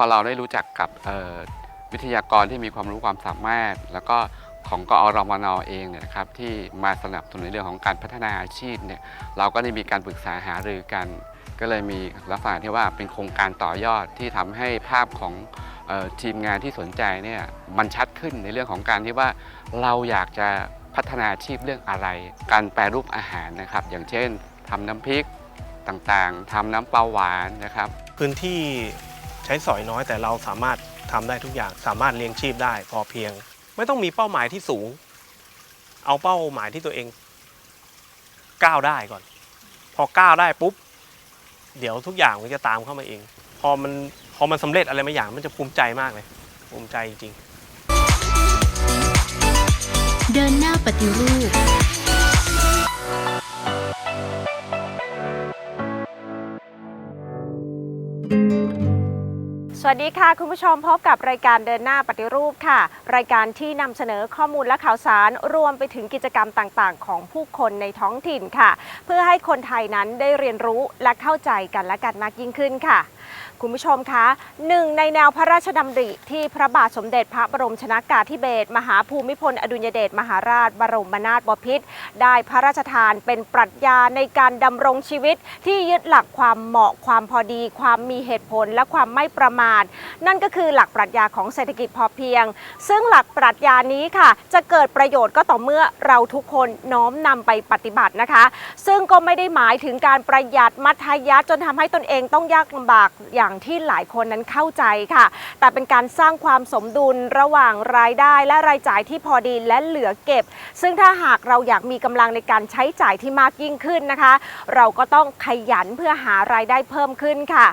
อเราได้รู้จักกับวิทยากรที่มีความรู้ความสามารถ แล้วก็ของกอรมนเองเนี่ยนะครับที่มาสนับสนุนในเรื่องของการพัฒนาอาชีพเนี่ยเราก็ได้มีการปรึกษาหารือกัน ก็เลยมีลักษณะที่ว่าเป็นโครงการต่อยอดที่ทำให้ภาพของออทีมงานที่สนใจเนี่ยมันชัดขึ้นในเรื่องของการที่ว่าเราอยากจะพัฒนาอาชีพเรื่องอะไร การแปรรูปอาหารนะครับ อย่างเช่นทำน้ำพริกต่างๆทำน้ำปลาหวานนะครับ พื้นที่ ช้สอยน้อยแต่เราสามารถทำได้ทุกอย่าง สามารถเลี้ยงชีพได้พอเพียง ไม่ต้องมีเป้าหมายที่สูง เอาเป้าหมายที่ตัวเองก้าวได้ก่อน พอก้าวได้ปุ๊บ เดี๋ยวทุกอย่างมันจะตามเข้ามาเอง พอมันพอมันสำเร็จอะไรบางอย่างมันจะภูมิใจมากเลย ภูมิใจจริง เดินหน้าปฏิรูป สวัสดีค่ะคุณผู้ชมพบกับรายการเดินหน้าปฏิรูปค่ะ รายการที่นำเสนอข้อมูลและข่าวสารรวมไปถึงกิจกรรมต่างๆ ของผู้คนในท้องถิ่นค่ะ เพื่อให้คนไทยนั้นได้เรียนรู้และเข้าใจกันและกันมากยิ่งขึ้นค่ะ คุณผู้ชมคะหนึ่งในแนวพระราชดำริที่พระบาทสมเด็จพระบรมชนากาธิเบศรมหาภูมิพลอดุลยเดชมหาราช บรมนาถบพิตรได้พระราชทานเป็นปรัชญาในการดำรงชีวิต ที่ยึดหลักความเหมาะความพอดี ความมีเหตุผลและความไม่ประมาท นั่นก็คือหลักปรัชญาของเศรษฐกิจพอเพียง ซึ่งหลักปรัชญานี้ค่ะ จะเกิดประโยชน์ก็ต่อเมื่อเราทุกคนน้อมนำไปปฏิบัตินะคะ ซึ่งก็ไม่ได้หมายถึงการประหยัดมัธยัสถ์จนทำให้ตนเองต้องยากลำบากอย่างที่หลายคนนั้นเข้าใจค่ะ แต่เป็นการสร้างความสมดุลระหว่างรายได้และรายจ่ายที่พอดีและเหลือเก็บ ซึ่งถ้าหากเราอยากมีกำลังในการใช้จ่ายที่มากยิ่งขึ้นนะคะ เราก็ต้องขยันเพื่อหารายได้เพิ่มขึ้นค่ะ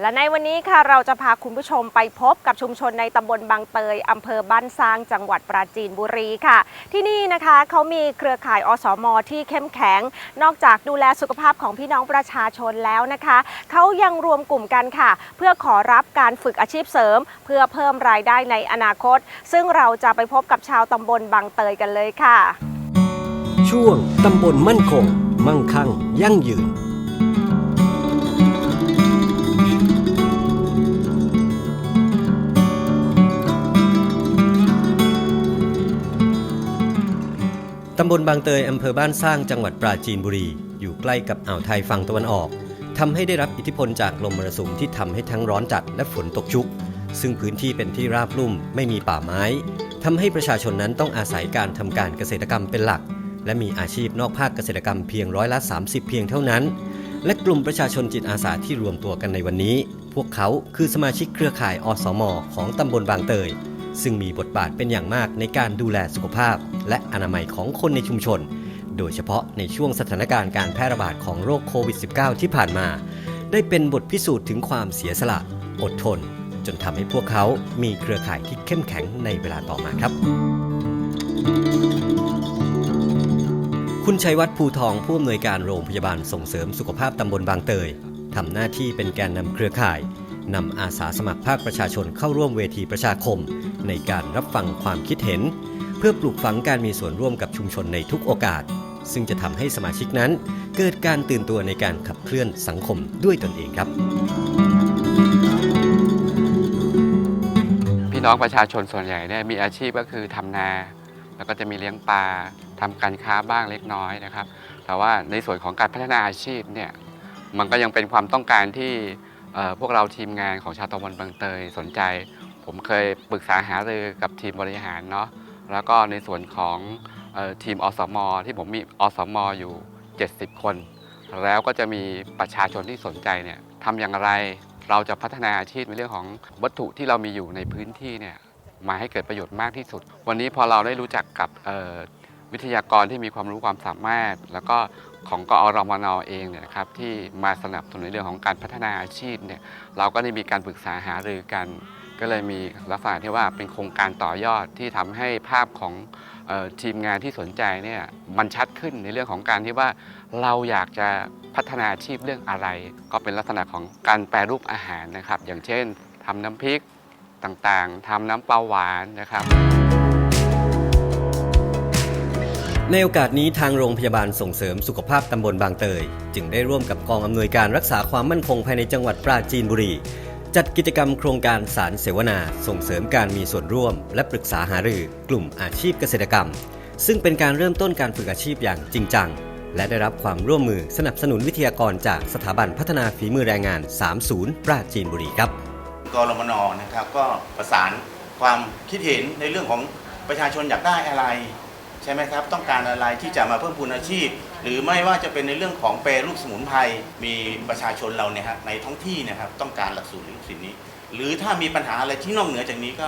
และในวันนี้ค่ะเราจะพาคุณผู้ชมไปพบกับชุมชนในตำบลบางเตยอำเภอบ้านซางจังหวัดปราจีนบุรีค่ะ ที่นี่นะคะเขามีเครือข่ายอสมที่เข้มแข็ง นอกจากดูแลสุขภาพของพี่น้องประชาชนแล้วนะคะเขายังรวมกลุ่มกันค่ะ เพื่อขอรับการฝึกอาชีพเสริม เพื่อเพิ่มรายได้ในอนาคต ซึ่งเราจะไปพบกับชาวตำบลบางเตยกันเลยค่ะ ช่วงตำบลมั่นคง มั่งคั่ง ยั่งยืนำบลบางเตยอำเภอบ้านสร้างจังหวัดปราจีนบุรี อยู่ใกล้กับอ่าวไทยฝั่งตะวันออกทำให้ได้รับอิทธิพลจากลมมรสุมที่ทำให้ทั้งร้อนจัดและฝนตกชุก ซึ่งพื้นที่เป็นที่ราบลุ่มไม่มีป่าไม้ทำให้ประชาชนนั้นต้องอาศัยการทำการเกษตรกรรมเป็นหลัก และมีอาชีพนอกภาคเกษตรกรรมเพียงร้อยละ 30 เพียงเท่านั้น และกลุ่มประชาชนจิตอาสาที่รวมตัวกันในวันนี้ พวกเขาคือสมาชิกเครือข่ายอสม ของตำบลบางเตย ซึ่งมีบทบาทเป็นอย่างมากในการดูแลสุขภาพ และอนามัยของคนในชุมชน โดยเฉพาะในช่วงสถานการณ์การแพร่ระบาดของโรคโควิด -19 ที่ผ่านมา ได้เป็นบทพิสูจน์ถึงความเสียสละ อดทน จนทำให้พวกเขามีเครือข่ายที่เข้มแข็งในเวลาต่อมาครับ คุณชัยวัฒน์ภูทองผู้อำนวยการโรงพยาบาลส่งเสริมสุขภาพตำบลบางเตยทำหน้าที่เป็นแกนนำเครือข่าย นำอาสาสมัครภาคประชาชนเข้าร่วมเวทีประชาคม ในการรับฟังความคิดเห็น เพื่อปลูกฝังการมีส่วนร่วมกับชุมชนในทุกโอกาส ซึ่งจะทำให้สมาชิกนั้น เกิดการตื่นตัวในการขับเคลื่อนสังคมด้วยตนเองครับ พี่น้องประชาชนส่วนใหญ่เนี่ยมีอาชีพก็คือทำนา แล้วก็จะมีเลี้ยงปลาทำการค้าบ้างเล็กน้อยนะครับ แต่ว่าในส่วนของการพัฒนาอาชีพเนี่ยมันก็ยังเป็นความต้องการที่ พวกเราทีมงานของชาวตำบลบางเตยสนใจ ผมเคยปรึกษาหารือกับทีมบริหารเนาะแล้วก็ในส่วนของออทีมอสมที่ผมมีอสมอยู่ 70 คน แล้วก็จะมีประชาชนที่สนใจเนี่ยทำอย่างไรเราจะพัฒนาอาชีพในเรื่องของวัตถุที่เรามีอยู่ในพื้นที่เนี่ยมาให้เกิดประโยชน์มากที่สุด วันนี้พอเราได้รู้จักกับวิทยากรที่มีความรู้ความสามารถ แล้วก็ ของกอรมนเองเนี่ยนะครับที่มาสนับสนุนในเรื่องของการพัฒนาอาชีพเนี่ยเราก็ได้มีการปรึกษาหารือกัน ก็เลยมีลักษณะที่ว่าเป็นโครงการต่อยอดที่ทำให้ภาพของออทีมงานที่สนใจเนี่ยมันชัดขึ้นในเรื่องของการที่ว่าเราอยากจะพัฒนาอาชีพเรื่องอะไร ก็เป็นลักษณะของการแปรรูปอาหารนะครับ อย่างเช่นทำน้ำพริกต่างๆทำน้ำปลาหวานนะครับ ในโอกาสนี้ทางโรงพยาบาลส่งเสริมสุขภาพตำบลบางเตย จึงได้ร่วมกับกองอำนวยการรักษาความมั่นคงภายในจังหวัดปราจีนบุรี จัดกิจกรรมโครงการสารเสวนา ส่งเสริมการมีส่วนร่วม และปรึกษาหารือกลุ่มอาชีพเกษตรกรรม ซึ่งเป็นการเริ่มต้นการฝึกอาชีพอย่างจริงจัง และได้รับความร่วมมือสนับสนุนวิทยากรจากสถาบันพัฒนาฝีมือแรงงาน 30 ปราจีนบุรีครับกรมนนะครับก็ประสานความคิดเห็นในเรื่องของประชาชนอยากได้อะไร ใช่ไหมครับ ต้องการอะไรที่จะมาเพิ่มพูนอาชีพ หรือไม่ว่าจะเป็นในเรื่องของแปรรูปสมุนไพรมีประชาชนเราเนี่ยฮะในท้องที่เนะครับต้องการหลักสูตรหรือสิ่งนี้ หรือถ้ามีปัญหาอะไรที่นอกเหนือจากนี้ก็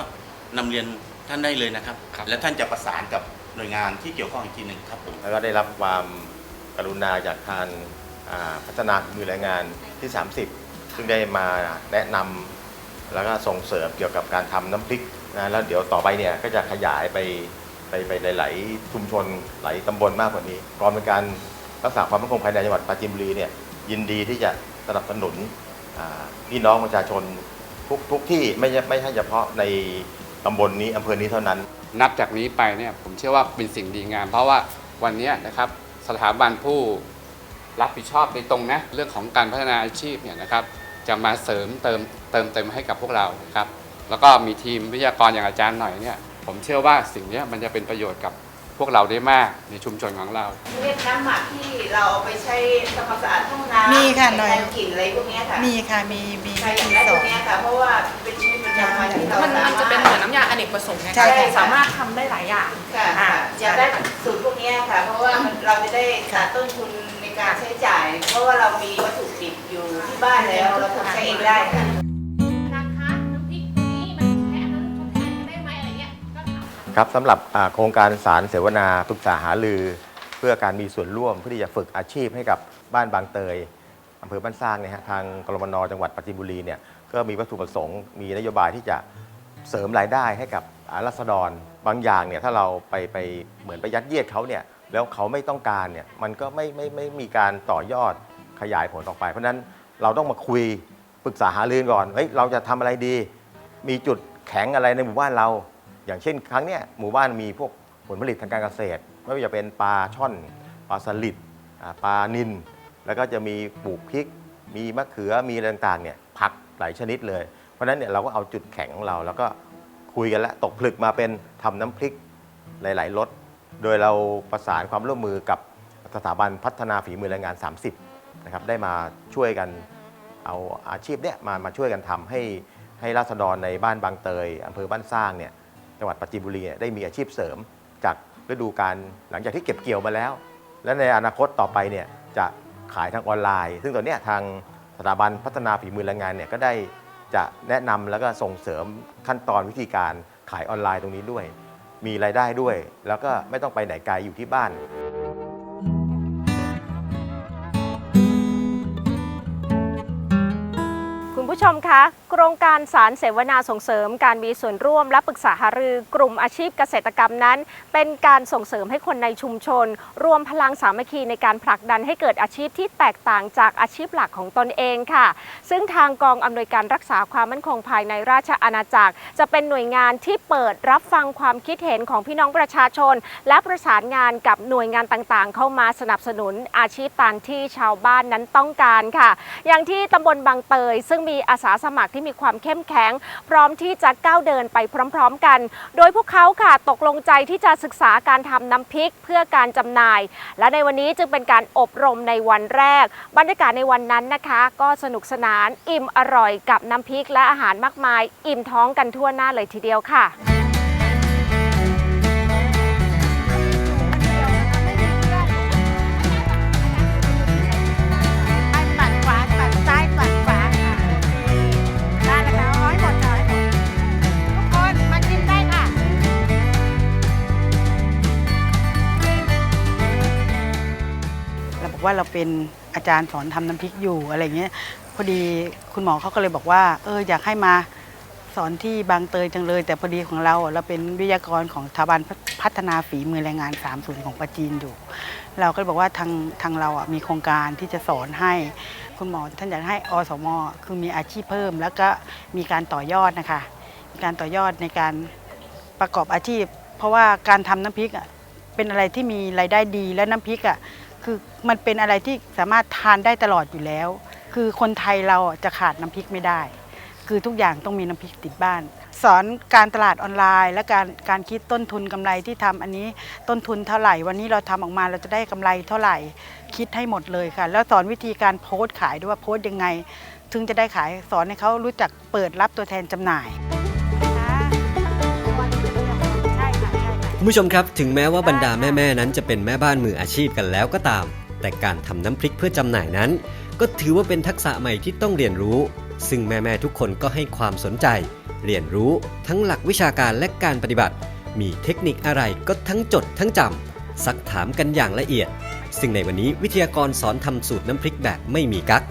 นำเรียนท่านได้เลยนะครับ ครับและท่านจะประสานกับหน่วยงานที่เกี่ยวข้องอีกทีหนึ่งครับผม แล้วก็ได้รับความกรุณาจากทางอ่าพัฒนาฝีมือแรงงานที่ 30 ซึ่งได้มาแนะนำแล้วก็ส่งเสริมเกี่ยวกับการทำน้ำพริกนะแล้วเดี๋ยวต่อไปเนี่ยก็จะขยายไป ไปไปหลาย ๆ ชุมชนหลายตำบลมากกว่านี้กองเป็นการรักษาความมั่นคงภายในจังหวัดปราจีนบุรีเนี่ยยินดีที่จะสนับสนุนพี่น้องประชาชนทุกทุกที่ไม่ไม่ใช่เฉพาะในตำบลนี้อำเภอนี้เท่านั้น นับจากนี้ไปเนี่ยผมเชื่อว่าเป็นสิ่งดีงาม เพราะว่าวันนี้นะครับสถาบันผู้รับผิดชอบในตรงนะเรื่องของการพัฒนาอาชีพเนี่ยนะครับจะมาเสริมเติมเติมเต็มให้กับพวกเรานะครับแล้วก็มีทีมวิทยากรอย่างอาจารย์หน่อยเนี่ย ผมเชื่อว่าสิ่งเนี้ยมันจะเป็นประโยชน์กับพวกเราได้มากในชุมชนของเรา เรียกน้ำหมักที่เราเอาไปใช้ทำความสะอาดห้องน้ำมีค่ะหน่อย ใช้กลิ่นอะไรพวกเนี้ยค่ะมีค่ะมีมีใครวิอยากธีได้สพอวกนเนี้ยค่ะเพราะว่าเป็นชีวิตประจำวันที่เรามันสามันมารถจะเป็นเหมือนน้ำยาอเนกประสงค์ไงใช่ค่ะ สามารถทำได้หลายอย่างค่ะอ่าค่ะอยากได้สูตรพวกเนี้ยค่ะ เพราะว่ามันเราจะได้ตัดต้นทุนในการใช้จ่าย เพราะว่าเรามีวัตถุดิบอยู่ที่บ้านแล้วเราทำใช้เองได้ค่ะ ครับสำหรับโครงการสารเสวนาปรึกษาหารือ เพื่อการมีส่วนร่วมเพื่อที่จะฝึกอาชีพให้กับบ้านบางเตยอำเภอบ้านสร้างเนี่ยฮะทางกรมนจังหวัดปราจีนบุรีเนี่ยก็มีวัตถุประสงค์มีนโยบายที่จะเสริมรายได้ให้กับรัษฎรบางอย่างเนี่ยถ้าเราไปไปเหมือนไปยัดเยียดเขาเนี่ยแล้วเขาไม่ต้องการเนี่ยมันก็ไม่ไม่ไม่ไม่มีการต่อยอดขยายผลออกไป เพราะฉะนั้นเราต้องมาคุยปรึกษาหารือก่อนเฮ้ยเราจะทำอะไรดี มีจุดแข็งอะไรในหมู่บ้านเรา อย่างเช่นครั้งเนี้ยหมู่บ้านมีพวกผลผลิตทางการเกษตร ไม่ว่าจะเป็นปลาช่อนปลาสลิดอ่าปลานิลแล้วก็จะมีปลูกพริก มีมะเขือมีอะไรต่างๆเนี่ยผักหลายชนิดเลย เพราะฉะนั้นเนี่ยเราก็เอาจุดแข็งของเรา แล้วก็คุยกันแล้วตกผลึกมาเป็นทำน้ำพริกหลายๆรสโดยเราประสานความร่วมมือกับสถาบันพัฒนาฝีมือแรงงาน 30นะครับได้มาช่วยกันเอาอาชีพเนี้ยมามาช่วยกันทำให้ให้ราษฎรในบ้านบางเตยอำเภอบ้านสร้างเนี่ย จังหวัดปัตตานบุรีได้มีอาชีพเสริม จากฤดูการหลังจากที่เก็บเกี่ยวมาแล้ว และในอนาคตต่อไปเนี่ยจะขายทางออนไลน์ ซึ่งตอนเนี้ยทางสถาบันพัฒนาฝีมือแรงงานเนี่ยก็ได้จะแนะนำแล้วก็ส่งเสริมขั้นตอนวิธีการขายออนไลน์ตรงนี้ด้วย มีรายได้ด้วย แล้วก็ไม่ต้องไปไหนไกลอยู่ที่บ้าน ผู้ชมคะ โครงการสารเสวนาส่งเสริมการมีส่วนร่วมและปรึกษาหารือกลุ่มอาชีพเกษตรกรรมนั้น เป็นการส่งเสริมให้คนในชุมชน รวมพลังสามัคคีในการผลักดันให้เกิดอาชีพที่แตกต่างจากอาชีพหลักของตนเองค่ะ ซึ่งทางกองอำนวยการรักษาความมั่นคงภายในราชอาณาจักร จะเป็นหน่วยงานที่เปิดรับฟังความคิดเห็นของพี่น้องประชาชน และประสานงานกับหน่วยงานต่างๆ เข้ามาสนับสนุนอาชีพตามที่ชาวบ้านนั้นต้องการค่ะ อย่างที่ตำบลบางเตย ซึ่งมีอาสาสมัครที่มีความเข้มแข็ง พร้อมที่จะก้าวเดินไปพร้อม ๆ กัน โดยพวกเขาค่ะตกลงใจที่จะศึกษาการทำน้ำพริกเพื่อการจำหน่าย และในวันนี้จึงเป็นการอบรมในวันแรก บรรยากาศในวันนั้นนะคะ ก็สนุกสนานอิ่มอร่อยกับน้ำพริกและอาหารมากมาย อิ่มท้องกันทั่วหน้าเลยทีเดียวค่ะ ว่าเราเป็นอาจารย์สอนทำน้ำพริกอยู่อะไรเงี้ยพอดีคุณหมอเขาก็เลยบอกว่า เอออยากให้มาสอนที่บางเตยจังเลย แต่พอดีของเราเราเป็นวิทยากรของสถาบันพัฒนาฝีมือแรงงาน3ศูนของประจีนอยู่ เราก็บอกว่าทางทางเราอะมีโครงการที่จะสอนให้คุณหมอท่านอยากให้อสมคือมีอาชีพเพิ่ม แล้วก็มีการต่อยอดนะคะมีการต่อยอดในการประกอบอาชีพ เพราะว่าการทำน้ำพริกอะเป็นอะไรที่มีรายได้ดีและน้ำพริกอะ คือมันเป็นอะไรที่สามารถทานได้ตลอดอยู่แล้ว คือคนไทยเราจะขาดน้ำพริกไม่ได้ คือทุกอย่างต้องมีน้ำพริกติดบ้าน สอนการตลาดออนไลน์ และการการคิดต้นทุนกำไรที่ทำอันนี้ต้นทุนเท่าไหร่ วันนี้เราทำออกมาเราจะได้กำไรเท่าไหร่คิดให้หมดเลยค่ะ แล้วสอนวิธีการโพสต์ขายด้วยว่าโพสต์ยังไง ถึงจะได้ขายสอนให้เขารู้จักเปิดรับตัวแทนจำหน่าย คุณผู้ชมครับ ถึงแม้ว่าบรรดาแม่ๆนั้นจะเป็นแม่บ้านมืออาชีพกันแล้วก็ตาม แต่การทำน้ำพริกเพื่อจำหน่ายนั้น ก็ถือว่าเป็นทักษะใหม่ที่ต้องเรียนรู้ ซึ่งแม่ๆทุกคนก็ให้ความสนใจ เรียนรู้ทั้งหลักวิชาการและการปฏิบัติ มีเทคนิคอะไรก็ทั้งจดทั้งจำซักถามกันอย่างละเอียด ซึ่งในวันนี้วิทยากรสอนทำสูตรน้ำพริกแบบไม่มีกั๊ก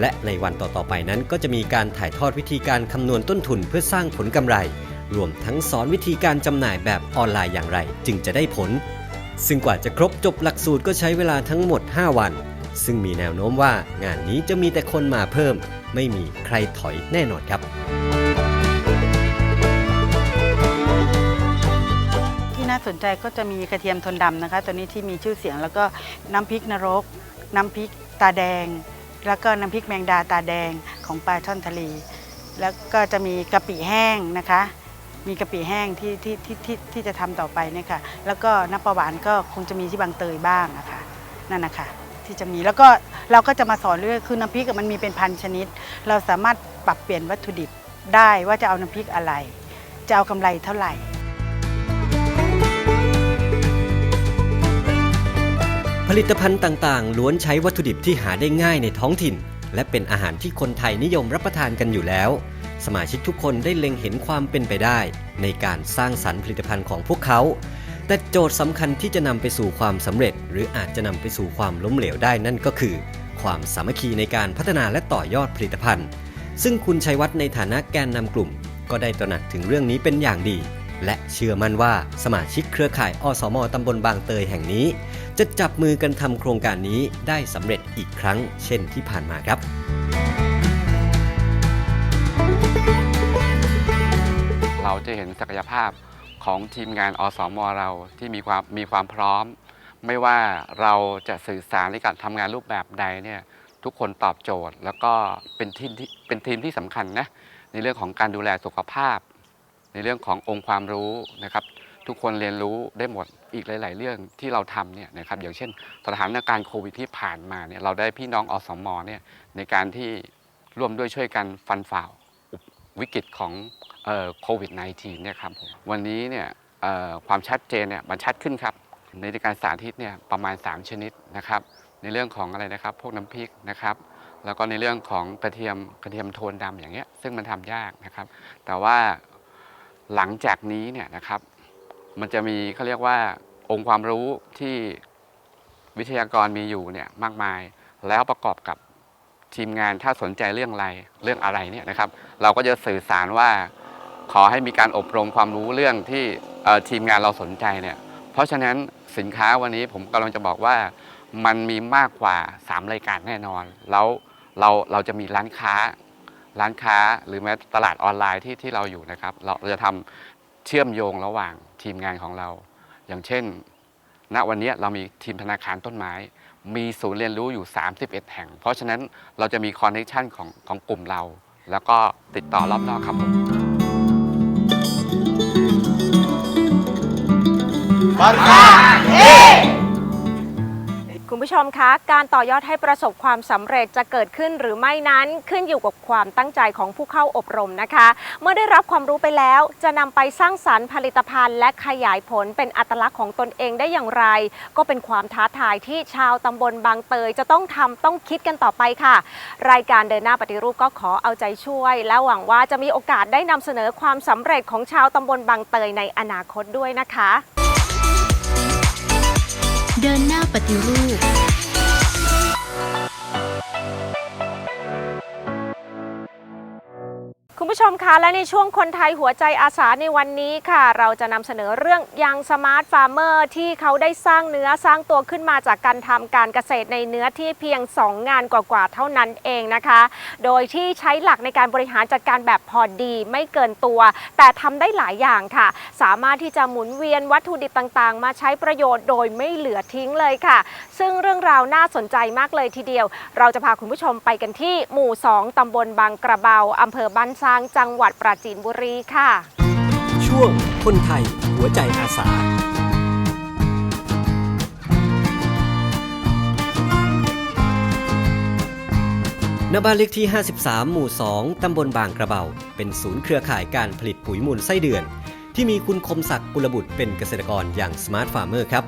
และในวันต่อๆไปนั้นก็จะมีการถ่ายทอดวิธีการคำนวณต้นทุนเพื่อสร้างผลกำไร รวมทั้งสอนวิธีการจำหน่ายแบบออนไลน์อย่างไร จึงจะได้ผล ซึ่งกว่าจะครบจบหลักสูตรก็ใช้เวลาทั้งหมด 5 วัน ซึ่งมีแนวโน้มว่างานนี้จะมีแต่คนมาเพิ่ม ไม่มีใครถอยแน่นอนครับ ที่น่าสนใจก็จะมีกระเทียมทนดำนะคะ ตัวนี้ที่มีชื่อเสียงแล้วก็น้ำพริกนรก น้ำพริกตาแดง แล้วก็น้ำพริกแมงดาตาแดงของปลาช่อนทะเลแล้วก็จะมีกะปิแห้งนะคะ มีกะปิแห้งที่ที่ที่ที่ที่จะทำต่อไปเนี่ยค่ะ แล้วก็น้ำปลาหวานก็คงจะมีที่บางเตยบ้างนะคะนั่นนะคะที่จะมีแล้วก็เราก็จะมาสอนเรื่อยคือน้ำพริกมันมีเป็นพันชนิด เราสามารถปรับเปลี่ยนวัตถุดิบได้ว่าจะเอาน้ำพริกอะไร จะเอากำไรเท่าไหร่ ผลิตภัณฑ์ต่างๆ ล้วนใช้วัตถุดิบที่หาได้ง่ายในท้องถิ่น และเป็นอาหารที่คนไทยนิยมรับประทานกันอยู่แล้ว สมาชิกทุกคนได้เล็งเห็นความเป็นไปได้ ในการสร้างสรรค์ผลิตภัณฑ์ของพวกเขา แต่โจทย์สำคัญที่จะนำไปสู่ความสำเร็จ หรืออาจจะนำไปสู่ความล้มเหลวได้นั่นก็คือ ความสามัคคีในการพัฒนาและต่อยอดผลิตภัณฑ์ ซึ่งคุณชัยวัฒน์ในฐานะแกนนำกลุ่ม ก็ได้ตระหนักถึงเรื่องนี้เป็นอย่างดี และเชื่อมั่นว่าสมาชิกเครือข่ายอสมตำบลบางเตยแห่งนี้ จะจับมือกันทำโครงการนี้ได้สำเร็จอีกครั้ง เช่นที่ผ่านมาครับ เราจะเห็นศักยภาพของทีมงานอสมเราที่มีความมีความพร้อม ไม่ว่าเราจะสื่อสารในการทำงานรูปแบบใดเนี่ยทุกคนตอบโจทย์ แล้วก็เป็นทีมที่เป็นทีมที่สำคัญนะในเรื่องของการดูแลสุขภาพ ในเรื่องขององค์ความรู้นะครับ ทุกคนเรียนรู้ได้หมดอีกหลาย ๆ เรื่องที่เราทำเนี่ยนะครับอย่างเช่น สถานการณ์โควิดที่ผ่านมาเนี่ยเราได้พี่น้องอสมเนี่ยในการที่ร่วมด้วยช่วยกันฟันฝ่า วิกฤตของโควิด -19 เนี่ยครับผมวันนี้เนี่ยเอ่อความชัดเจนเนี่ยมันชัดขึ้นครับ ในการสาธิตเนี่ยประมาณ 3 ชนิดนะครับ ในเรื่องของอะไรนะครับ พวกน้ำพริกนะครับ แล้วก็ในเรื่องของกระเทียมกระเทียมโทนดำอย่างเงี้ยซึ่งมันทำยากนะครับ แต่ว่าหลังจากนี้เนี่ยนะครับ มันจะมีเขาเรียกว่าองค์ความรู้ที่วิทยากรมีอยู่เนี่ยมากมาย แล้วประกอบกับ ทีมงานถ้าสนใจเรื่องอะไรเรื่องอะไรเนี่ยนะครับ เราก็จะสื่อสารว่าขอให้มีการอบรมความรู้เรื่องที่ทีมงานเราสนใจเนี่ย เพราะฉะนั้นสินค้าวันนี้ผมกำลังจะบอกว่ามันมีมากกว่า 3 รายการแน่นอน แล้วเราเราจะมีร้านค้า ร้านค้าหรือแม้ตลาดออนไลน์ที่ที่เราอยู่นะครับ เราเราจะทำเชื่อมโยงระหว่างทีมงานของเรา อย่างเช่น ณวันนี้เรามีทีมธนาคารต้นไม้ มีศูนย์เรียนรู้อยู่ 31 แห่ง เพราะฉะนั้นเราจะมีคอนเนคชันของของกลุ่มเรา แล้วก็ติดต่อรอบนอกครับผมบ้านข้า คุณผู้ชมคะการต่อยอดให้ประสบความสำเร็จจะเกิดขึ้นหรือไม่นั้นขึ้นอยู่กับความตั้งใจของผู้เข้าอบรมนะคะ เมื่อได้รับความรู้ไปแล้ว จะนำไปสร้างสรรค์ผลิตภัณฑ์และขยายผลเป็นอัตลักษณ์ของตนเองได้อย่างไร ก็เป็นความท้าทายที่ชาวตำบลบางเตยจะต้องทำต้องคิดกันต่อไปค่ะ รายการเดินหน้าปฏิรูปก็ขอเอาใจช่วย และหวังว่าจะมีโอกาสได้นำเสนอความสำเร็จของชาวตำบลบางเตยในอนาคตด้วยนะคะ เดินหน้าปฏิรูป ผู้ชมคะและในช่วงคนไทยหัวใจอาสาในวันนี้ค่ะ เราจะนำเสนอเรื่องยังสมาร์ทฟาร์มเมอร์ที่เขาได้สร้างเนื้อสร้างตัวขึ้นมาจากการทำการเกษตรในเนื้อที่เพียง 2 งานกว่าๆเท่านั้นเองนะคะ โดยที่ใช้หลักในการบริหารจัดการแบบพอดีไม่เกินตัว แต่ทำได้หลายอย่างค่ะ สามารถที่จะหมุนเวียนวัตถุดิบต่างๆ มาใช้ประโยชน์โดยไม่เหลือทิ้งเลยค่ะ ซึ่งเรื่องราวน่าสนใจมากเลยทีเดียว เราจะพาคุณผู้ชมไปกันที่หมู่ 2ตำบลบางกระเบาอำเภอบ้านซางจังหวัดปราจีนบุรีค่ะ ช่วงคนไทยหัวใจอาสาณบ้านเลขที่ 53 หมู่ 2 ตำบลบางกระเบา เป็นศูนย์เครือข่ายการผลิตปุ๋ยมูลไส้เดือน ที่มีคุณคมศักดิ์กุลบุตรเป็นเกษตรกรอย่างสมาร์ทฟาร์มเมอร์ครับ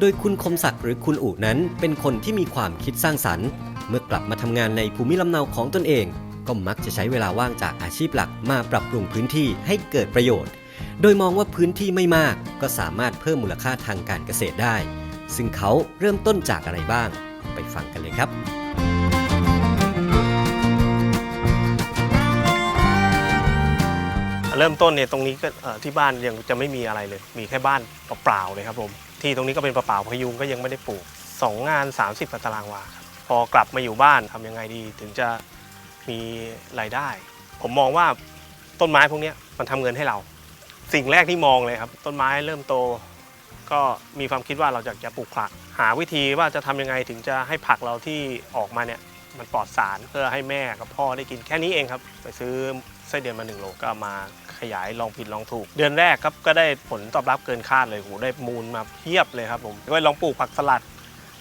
โดยคุณคมศักดิ์หรือคุณอุนั้น เป็นคนที่มีความคิดสร้างสรรค์ เมื่อกลับมาทำงานในภูมิลำเนาของตนเอง ก็มักจะใช้เวลาว่างจากอาชีพหลักมาปรับปรุงพื้นที่ให้เกิดประโยชน์ โดยมองว่าพื้นที่ไม่มาก ก็สามารถเพิ่มมูลค่าทางการเกษตรได้ ซึ่งเขาเริ่มต้นจากอะไรบ้าง ไปฟังกันเลยครับเริ่มต้นเนี่ยตรงนี้ก็ที่บ้านยังจะไม่มีอะไรเลย มีแค่บ้านเปล่าๆเลยครับผมที่ตรงนี้ก็เป็นเปล่าๆพยุงก็ยังไม่ได้ปลูกสองงาน 30ตารางวาครับพอกลับมาอยู่บ้านทำยังไงดี ถึงจะ มีรายได้ ผมมองว่าต้นไม้พวกนี้มันทำเงินให้เรา สิ่งแรกที่มองเลยครับ ต้นไม้เริ่มโต ก็มีความคิดว่าเราอยากจะปลูกผัก หาวิธีว่าจะทำยังไงถึงจะให้ผักเราที่ออกมาเนี่ยมันปลอดสารเพื่อให้แม่กับพ่อได้กินแค่นี้เองครับ ไปซื้อไส้เดือนมาหนึ่งโลก็มาขยายลองผิดลองถูก เดือนแรกครับก็ได้ผลตอบรับเกินคาดเลยโหได้มูลมาเพียบเลยครับผมก็ลองปลูกผักสลัด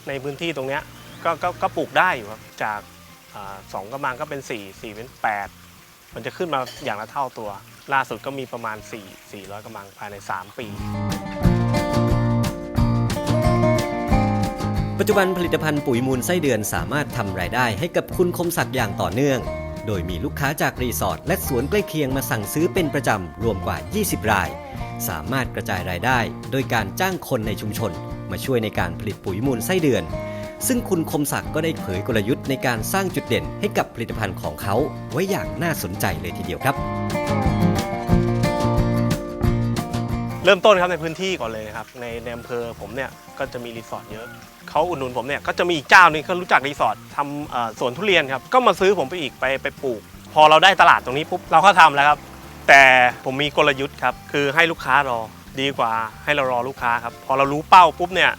ในพื้นที่ตรงเนี้ยก็ก็ก็ปลูกได้อยู่ครับจาก สองกำลังก็เป็น 4 4 เป็น 8 มันจะขึ้นมาอย่างละเท่าตัว ล่าสุดก็มีประมาณ 4 400กำลังภายใน 3 ปี ปัจจุบันผลิตภัณฑ์ปุ๋ยมูลไส้เดือนสามารถทำรายได้ให้กับคุณคมศักดิ์อย่างต่อเนื่อง โดยมีลูกค้าจากรีสอร์ทและสวนใกล้เคียงมาสั่งซื้อเป็นประจำรวมกว่า 20 ราย สามารถกระจายรายได้ โดยการจ้างคนในชุมชน มาช่วยในการผลิตปุ๋ยมูลไส้เดือน ซึ่งคุณคมศักดิ์ก็ได้เผยกลยุทธ์ในการสร้างจุดเด่นให้กับผลิตภัณฑ์ของเขาไว้อย่างน่าสนใจเลยทีเดียวครับ เริ่มต้นครับในพื้นที่ก่อนเลยนะครับในในอำเภอผมเนี่ยก็จะมีรีสอร์ทเยอะเขาอุดหนุนผมเนี่ยก็จะมีอีกเจ้าหนึงเขารู้จักรีสอร์ททำเอ่อสวนทุเรียนครับก็มาซื้อผมไปอีกไปไปปลูก พอเราได้ตลาดตรงนี้ปุ๊บเราก็ทำแล้วครับ แต่ผมมีกลยุทธ์ครับคือให้ลูกค้ารอดีกว่าให้เรารอลูกค้าครับพอเรารู้เป้าปุ๊บเนี่ย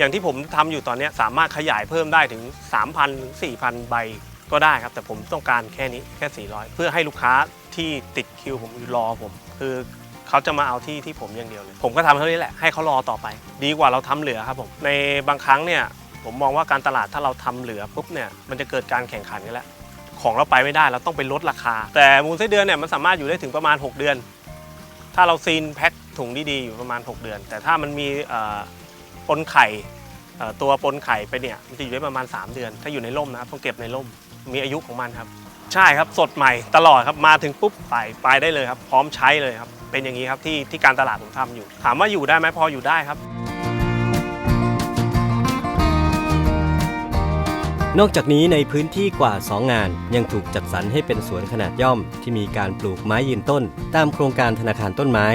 อย่างที่ผมทำอยู่ตอนนี้สามารถขยายเพิ่มได้ถึง 3,000ถึง4,000 ใบก็ได้ครับ แต่ผมต้องการแค่นี้แค่ 400 เพื่อให้ลูกค้าที่ติดคิวผมรอผม คือเขาจะมาเอาที่ที่ผมอย่างเดียวเลย ผมก็ทำเท่านี้แหละให้เขารอต่อไป ดีกว่าเราทำเหลือครับผมในบางครั้งเนี่ยผมมองว่าการตลาดถ้าเราทำเหลือปุ๊บเนี่ยมันจะเกิดการแข่งขันกันแล้วของเราไปไม่ได้เราต้องไปลดราคา แต่มูลไส้เดือนเนี่ยมันสามารถอยู่ได้ถึงประมาณ 6 เดือน ถ้าเราซีนแพ็คถุงดีๆอยู่ประมาณ 6 เดือน แต่ถ้ามันมี ปนไข่ตัวปนไข่ไปเนี่ยมันจะอยู่ได้ประมาณ 3 เดือน ถ้าอยู่ในร่มนะครับต้องเก็บในร่มมีอายุของมันครับ ใช่ครับสดใหม่ตลอดครับมาถึงปุ๊บไปไปได้เลยครับ พร้อมใช้เลยครับ เป็นอย่างนี้ครับที่ที่การตลาดผมทำอยู่ ถามว่าอยู่ได้ไหมพออยู่ได้ครับ นอกจากนี้ในพื้นที่กว่า 2 งาน ยังถูกจัดสรรให้เป็นสวนขนาดย่อม ที่มีการปลูกไม้ยืนต้น ตามโครงการธนาคารต้นไม้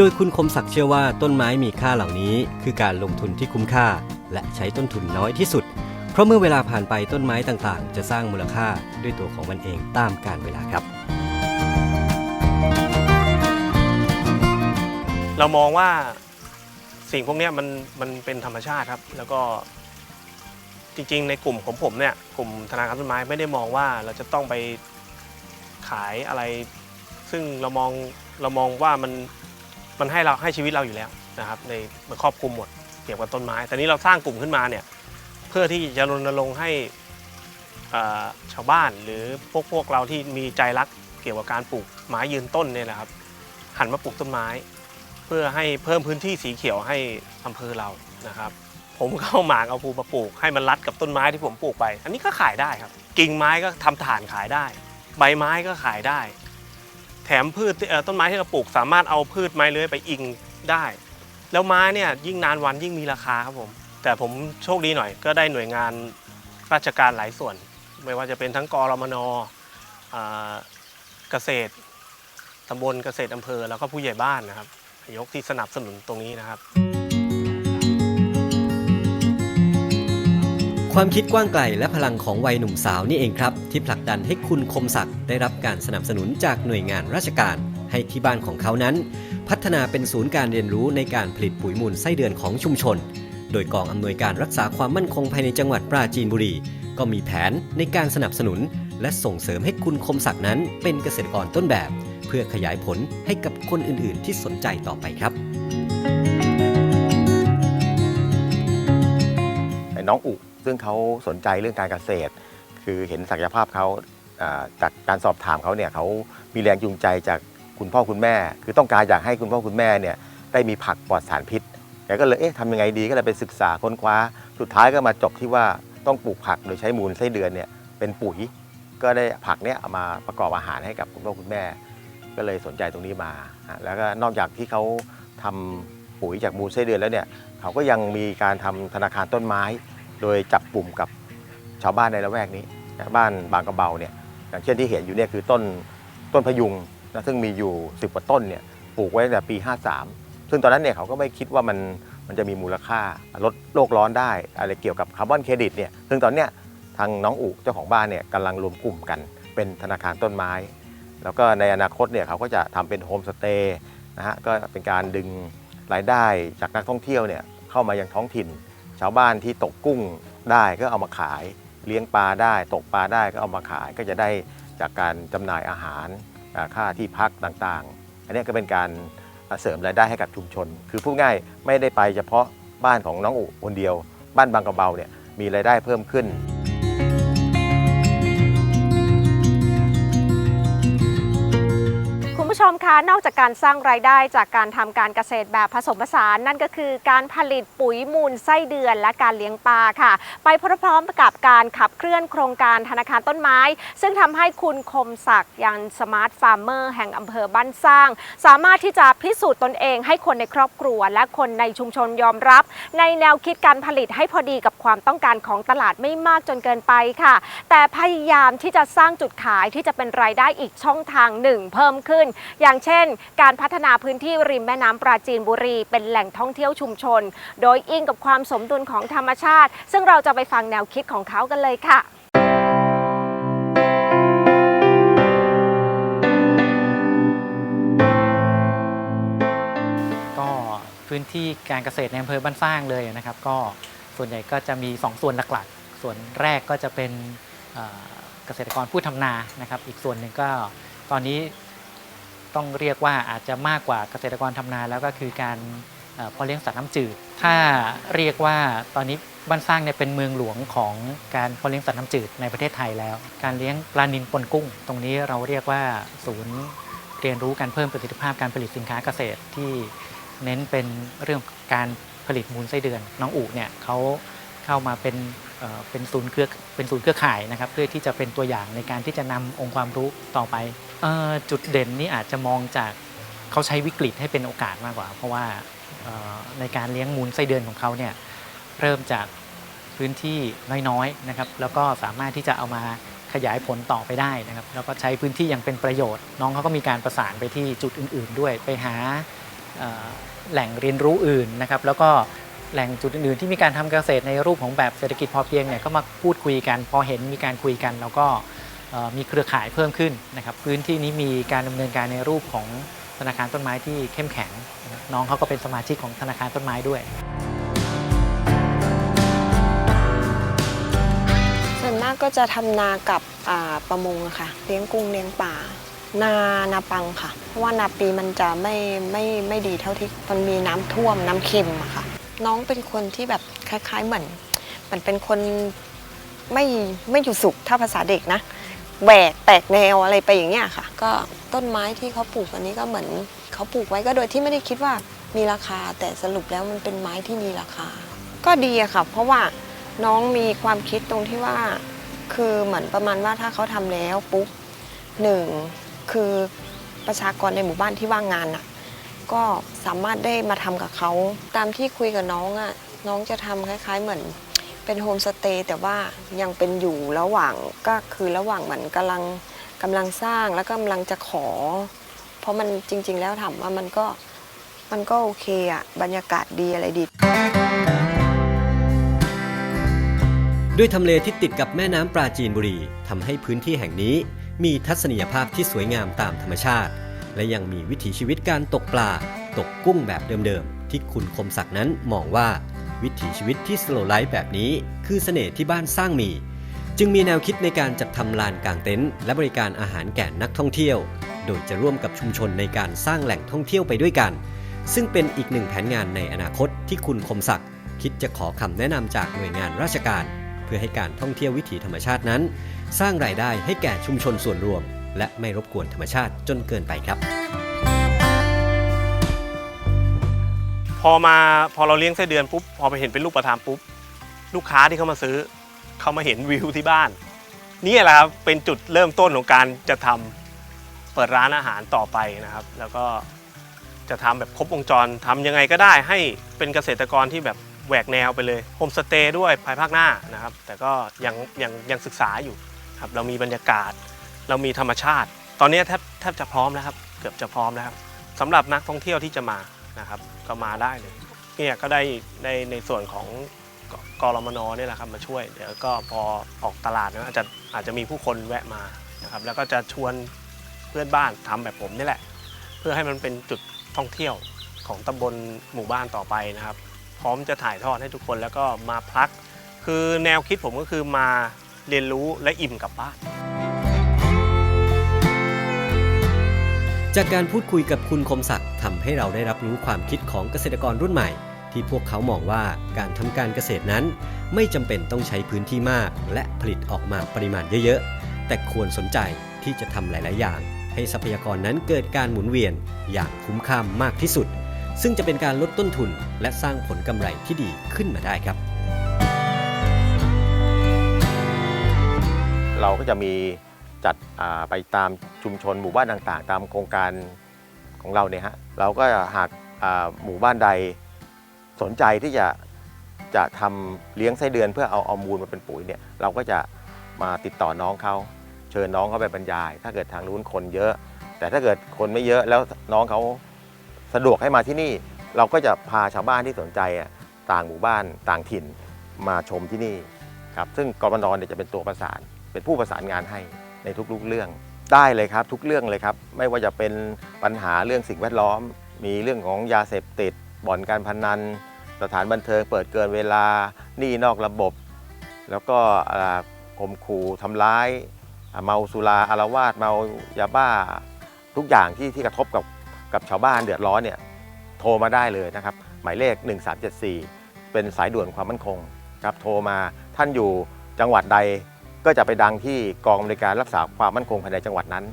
โดยคุณคมศักดิ์เชื่อว่าต้นไม้มีค่าเหล่านี้ คือการลงทุนที่คุ้มค่า และใช้ต้นทุนน้อยที่สุด เพราะเมื่อเวลาผ่านไปต้นไม้ต่างๆ จะสร้างมูลค่าด้วยตัวของมันเองตามกาลเวลาครับ เรามองว่าสิ่งพวกนี้มันมันเป็นธรรมชาติครับ แล้วก็จริงๆ ในกลุ่มของผมเนี่ยกลุ่มธนาคารต้นไม้ไม่ได้มองว่าเราจะต้องไปขายอะไร ซึ่งเรามองเรามองว่ามัน มันให้เราให้ชีวิตเราอยู่แล้วนะครับในมันครอบคลุมหมดเกี่ยวกับต้นไม้ แต่นี้เราสร้างกลุ่มขึ้นมาเนี่ยเพื่อที่จะรณรงค์ให้ชาวบ้านหรือพวกพวกเราที่มีใจรักเกี่ยวกับการปลูกไม้ยืนต้นเนี่ยนะครับ หันมาปลูกต้นไม้ เพื่อให้เพิ่มพื้นที่สีเขียวให้อำเภอเรานะครับ ผมก็เอาหมากเอาภูมาปลูก ให้มันรัดกับต้นไม้ที่ผมปลูกไป อันนี้ก็ขายได้ครับ กิ่งไม้ก็ทำถ่านขายได้ ใบไม้ก็ขายได้ แถมพืชต้นไม้ที่เราปลูกสามารถเอาพืชไม้เลื้อยไปอิงได้ แล้วไม้เนี่ยยิ่งนานวันยิ่งมีราคาครับผม แต่ผมโชคดีหน่อยก็ได้หน่วยงานราชการหลายส่วน ไม่ว่าจะเป็นทั้งกรมนอ่าเกษตรตำบลเกษตรอำเภอ แล้วก็ผู้ใหญ่บ้านนะครับ ยกที่สนับสนุนตรงนี้นะครับ ความคิดกว้างไกลและพลังของวัยหนุ่มสาวนี่เองครับ ที่ผลักดันให้คุณคมศักดิ์ได้รับการสนับสนุนจากหน่วยงานราชการ ให้ที่บ้านของเขานั้น พัฒนาเป็นศูนย์การเรียนรู้ในการผลิตปุ๋ยมูลไส้เดือนของชุมชน โดยกองอำนวยการรักษาความมั่นคงภายในจังหวัดปราจีนบุรี ก็มีแผนในการสนับสนุน และส่งเสริมให้คุณคมศักดิ์นั้น เป็นเกษตรกรต้นแบบ เพื่อขยายผลให้กับคนอื่น ๆ ที่สนใจต่อไปครับน้องอุ ซึ่งเขาสนใจเรื่องการเกษตร คือเห็นศักยภาพเขาจากการสอบถามเขาเนี่ยเขามีแรงจูงใจจากคุณพ่อคุณแม่ คือต้องการอยากให้คุณพ่อคุณแม่เนี่ยได้มีผักปลอดสารพิษแกก็เลยเอ๊ะทำยังไงดีก็เลยไปศึกษาค้นคว้า สุดท้ายก็มาจบที่ว่าต้องปลูกผักโดยใช้มูลไส้เดือนเนี่ยเป็นปุ๋ย ก็ได้ผักเนี่ยมาประกอบอาหารให้กับคุณพ่อคุณแม่ ก็เลยสนใจตรงนี้มา แล้วก็นอกจากที่เขาทำปุ๋ยจากมูลไส้เดือนแล้วเนี่ยเขาก็ยังมีการทำธนาคารต้นไม้ โดยจับกลุ่มกับชาวบ้านในละแวกนี้นะบ้านบางกระเบาเนี่ยอย่างเช่นที่เห็นอยู่เนี่ยคือต้นต้นพยุงนะซึ่งมีอยู่ 10กว่าต้นเนี่ยปลูกไว้ตั้งแต่ปี 53 ซึ่งตอนนั้นเนี่ยเขาก็ไม่คิดว่ามันมันจะมีมูลค่าลดโลกร้อนได้อะไรเกี่ยวกับคาร์บอนเครดิตเนี่ยซึ่งตอนเนี้ยทางน้องอุเจ้าของบ้านเนี่ยกำลังรวมกลุ่มกัน เป็นธนาคารต้นไม้ แล้วก็ในอนาคตเนี่ยเขาก็จะทำเป็นโฮมสเตย์นะฮะก็เป็นการดึงรายได้จากนักท่องเที่ยวเนี่ยเข้ามายังท้องถิ่น ชาวบ้านที่ตกกุ้งได้ก็เอามาขาย เลี้ยงปลาได้ ตกปลาได้ก็เอามาขาย ก็จะได้จากการจำหน่ายอาหารค่าที่พักต่างๆ อันนี้ก็เป็นการเสริมรายได้ให้กับชุมชน คือพูดง่ายไม่ได้ไปเฉพาะบ้านของน้องอุคนเดียว บ้านบางกระเบาเนี่ยมีรายได้เพิ่มขึ้น มคะนอกจากการสร้างรายได้จากการทำการเกษตรแบบผสมผสานนั่นก็คือการผลิตปุ๋ยมูลไส้เดือนและการเลี้ยงปลาค่ะ ไปพร้อมๆกับการขับเคลื่อนโครงการธนาคารต้นไม้ ซึ่งทำให้คุณคมศักดิ์ยังสมาร์ทฟาร์มเมอร์แห่งอำเภอบ้านสร้าง สามารถที่จะพิสูจน์ตนเองให้คนในครอบครัว และคนในชุมชนยอมรับ ในแนวคิดการผลิตให้พอดีกับความต้องการของตลาดไม่มากจนเกินไปค่ะ แต่พยายามที่จะสร้างจุดขายที่จะเป็นรายได้อีกช่องทางหนึ่งเพิ่มขึ้นอย่างเช่น การพัฒนาพื้นที่ริมแม่น้ำปราจีนบุรี เป็นแหล่งท่องเที่ยวชุมชน โดยอิงกับความสมดุลของธรรมชาติ ซึ่งเราจะไปฟังแนวคิดของเขากันเลยค่ะก็พื้นที่การเกษตรในอำเภอบ้านสร้างเลยนะครับ ก็ส่วนใหญ่ก็จะมี 2 ส่วนหลักๆ ส่วนแรกก็จะเป็นเอ่อเกษตรกรผู้ทำนานะครับ อีกส่วนหนึ่งก็ตอนนี้ ต้องเรียกว่าอาจจะมากกว่าเกษตรกรทำนาแล้วก็คือการเอ่อเพาะเลี้ยงสัตว์น้ำจืด ถ้าเรียกว่าตอนนี้บ้านสร้างเนี่ยเป็นเมืองหลวงของการเพาะเลี้ยงสัตว์น้ำจืดในประเทศไทยแล้ว การเลี้ยงปลานิลปนกุ้ง ตรงนี้เราเรียกว่าศูนย์เรียนรู้การเพิ่มประสิทธิภาพการผลิตสินค้าเกษตรที่เน้นเป็นเรื่องการผลิตมูลไส้เดือน น้องอูเนี่ยเขาเข้ามาเป็นเอ่อเป็นศูนย์เครือเป็นศูนย์เครือข่ายนะครับ เพื่อที่จะเป็นตัวอย่างในการที่จะนำองค์ความรู้ต่อไป เอ่อจุดเด่นนี่อาจจะมองจากเขาใช้วิกฤตให้เป็นโอกาสมากกว่า เพราะว่าเอ่อในการเลี้ยงมูลไส้เดือนของเขาเนี่ยเริ่มจากพื้นที่น้อยๆนะครับแล้วก็สามารถที่จะเอามาขยายผลต่อไปได้นะครับแล้วก็ใช้พื้นที่อย่างเป็นประโยชน์ น้องเขาก็มีการประสานไปที่จุดอื่น ๆ ด้วยไปหาเอ่อแหล่งเรียนรู้อื่นนะครับแล้วก็แหล่งจุดอื่นๆที่มีการทำเกษตรในรูปของแบบเศรษฐกิจพอเพียงเนี่ยก็มาพูดคุยกัน พอเห็นมีการคุยกัน แล้วก็ มีเครือข่ายเพิ่มขึ้นนะครับพื้นที่นี้มีการดำเนินการในรูปของธนาคารต้นไม้ที่เข้มแข็ง น้องเขาก็เป็นสมาชิกของธนาคารต้นไม้ด้วย ส่วนมากก็จะทำนากับประมงค่ะ เลี้ยงกุ้งเลี้ยงป่านานาปังค่ะ เพราะว่านาปีมันจะไม่ไม่ไม่ดีเท่าที่มันมีน้ำท่วมน้ำเค็มอะค่ะ น้องเป็นคนที่แบบคล้าย ๆ เหมือนเหมันเป็นคนไม่ไม่อยู่สุขถ้าภาษาเด็กนะ แหวกแตกแนวอะไรไปอย่างเงี้ยค่ะ ก็ต้นไม้ที่เขาปลูกอันนี้ก็เหมือนเขาปลูกไว้ก็โดยที่ไม่ได้คิดว่ามีราคา แต่สรุปแล้วมันเป็นไม้ที่มีราคา ก็ดีอะค่ะ เพราะว่าน้องมีความคิดตรงที่ว่า คือเหมือนประมาณว่าถ้าเขาทำแล้วปุ๊บหนึ่งคือประชากรในหมู่บ้านที่ว่างงานน่ะก็สามารถได้มาทำกับเขาตามที่คุยกับน้องอะน้องจะทำคล้าย ๆ เหมือน เป็นโฮมสเตย์แต่ว่ายังเป็นอยู่ระหว่างก็คือระหว่างเหมือนกำลังกำลังสร้างแล้วก็กำลังจะขอ เพราะมันจริง ๆ แล้วถามว่ามันก็มันก็โอเคอะบรรยากาศดีอะไรดี ด้วยทำเลที่ติดกับแม่น้ำปราจีนบุรีทำให้พื้นที่แห่งนี้ มีทัศนียภาพที่สวยงามตามธรรมชาติ และยังมีวิถีชีวิตการตกปลา ตกกุ้งแบบเดิมๆ ที่คุณคมศักดิ์นั้นมองว่า วิถีชีวิตที่สโลไลฟ์แบบนี้ คือเสน่ห์ที่บ้านสร้างมี จึงมีแนวคิดในการจัดทำลานกางเต็นท์และบริการอาหารแก่นักท่องเที่ยว โดยจะร่วมกับชุมชนในการสร้างแหล่งท่องเที่ยวไปด้วยกัน ซึ่งเป็นอีกหนึ่งแผนงานในอนาคตที่คุณคมศักดิ์คิดจะขอคำแนะนำจากหน่วยงานราชการ เพื่อให้การท่องเที่ยววิถีธรรมชาตินั้น สร้างรายได้ให้แก่ชุมชนส่วนรวม และไม่รบกวนธรรมชาติจนเกินไปครับ อมาพอเราเลี้ยงไส้เดือนปุ๊บพอไปเห็นเป็นลูกประทามปุ๊บลูกค้าที่เขามาซื้อเขามาเห็นวิวที่บ้าน นี่แหละครับเป็นจุดเริ่มต้นของการจะทำเปิดร้านอาหารต่อไปนะครับ แล้วก็จะทำแบบครบวงจรทำยังไงก็ได้ให้เป็นเกษตรกรที่แบบแหวกแนวไปเลยโฮมสเตย์ด้วยภายภาคหน้านะครับ แต่ก็ยังยังยังศึกษาอยู่ครับเรามีบรรยากาศ เรามีธรรมชาติ ตอนนี้แทบแทบจะพร้อมแล้วครับ เกือบจะพร้อมแล้วครับสำหรับนักท่องเที่ยวที่จะมา นะครับก็มาได้เลยเนี่ยก็ได้ในในส่วนของกรมนเนี่ยแหละครับมาช่วยเดี๋ยวก็พอออกตลาดนะอาจจะอาจจะมีผู้คนแวะมานะครับแล้วก็จะชวนเพื่อนบ้านทำแบบผมนี่แหละ เพื่อให้มันเป็นจุดท่องเที่ยวของตำบลหมู่บ้านต่อไปนะครับ พร้อมจะถ่ายทอดให้ทุกคนแล้วก็มาพัก คือแนวคิดผมก็คือมาเรียนรู้และอิ่มกับบ้าน จากการพูดคุยกับคุณคมศักดิ์ทำ ให้เราได้รับรู้ความคิดของเกษตรกรรุ่นใหม่ ที่พวกเขามองว่าการทำการเกษตรนั้น ไม่จำเป็นต้องใช้พื้นที่มาก และผลิตออกมาปริมาณเยอะๆ แต่ควรสนใจที่จะทำหลาย ๆ อย่าง ให้ทรัพยากรนั้นเกิดการหมุนเวียนอย่างคุ้มค่ามากที่สุด ซึ่งจะเป็นการลดต้นทุน และสร้างผลกำไรที่ดีขึ้นมาได้ครับ เราก็จะมีจัดไปตามชุมชนหมู่บ้านต่างๆ ตามโครงการของเราเนี่ยฮะ เราก็หากหมู่บ้านใดสนใจที่จะจะทำเลี้ยงไส้เดือนเพื่อเอาเอามูลมาเป็นปุ๋ยเนี่ยเราก็จะมาติดต่อน้องเขาเชิญน้องเขาไปบรรยาย ถ้าเกิดทางนู้นคนเยอะ แต่ถ้าเกิดคนไม่เยอะแล้วน้องเขาสะดวกให้มาที่นี่ เราก็จะพาชาวบ้านที่สนใจอะต่างหมู่บ้านต่างถิ่นมาชมที่นี่ครับซึ่งกรมนเนี่ยจะเป็นตัวประสาน เป็นผู้ประสานงานให้ในทุกๆเรื่อง ได้เลยครับทุกเรื่องเลยครับ ไม่ว่าจะเป็นปัญหาเรื่องสิ่งแวดล้อม มีเรื่องของยาเสพติด บ่อนการพนัน สถานบันเทิงเปิดเกินเวลาหนี้นอกระบบ แล้วก็ข่มขู่ทำร้าย เมาสุราอารวาสเมายาบ้า ทุกอย่างที่ที่กระทบกับกับชาวบ้านเดือดร้อนเนี่ยโทรมาได้เลยนะครับ หมายเลข 1374 เป็นสายด่วนความมั่นคงครับโทรมาท่านอยู่จังหวัดใด ก็จะไปดังที่กองบริการรักษาความมั่นคงภายในจังหวัดนั้น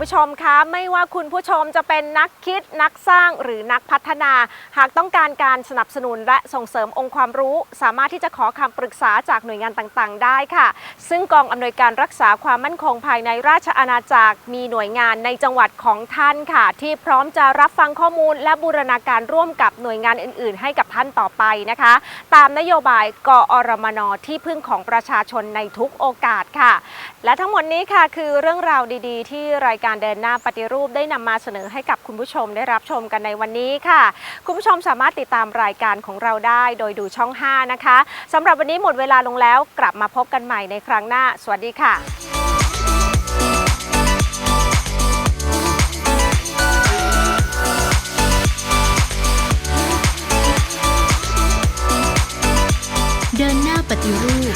ผู้ชมคะไม่ว่าคุณผู้ชมจะเป็นนักคิดนักสร้างหรือนักพัฒนา หากต้องการการสนับสนุนและส่งเสริมองค์ความรู้ สามารถที่จะขอคำปรึกษาจากหน่วยงานต่างๆ ได้ค่ะ ซึ่งกองอำนวยการรักษาความมั่นคงภายในราชอาณาจักรมีหน่วยงานในจังหวัดของท่านค่ะ ที่พร้อมจะรับฟังข้อมูล และบูรณาการร่วมกับหน่วยงานอื่น ๆ ให้กับท่านต่อไปนะคะ ตามนโยบายกอรมนที่พึ่งของประชาชนในทุกโอกาสค่ะ และทั้งหมดนี้ค่ะคือเรื่องราวดี ๆ ที่รายการเดินหน้าปฏิรูปได้นำมาเสนอให้กับคุณผู้ชมได้รับชมกันในวันนี้ค่ะ คุณผู้ชมสามารถติดตามรายการของเราได้โดยดูช่อง 5 นะคะสำหรับวันนี้หมดเวลาลงแล้วกลับมาพบกันใหม่ในครั้งหน้า สวัสดีค่ะเดินหน้าปฏิรูป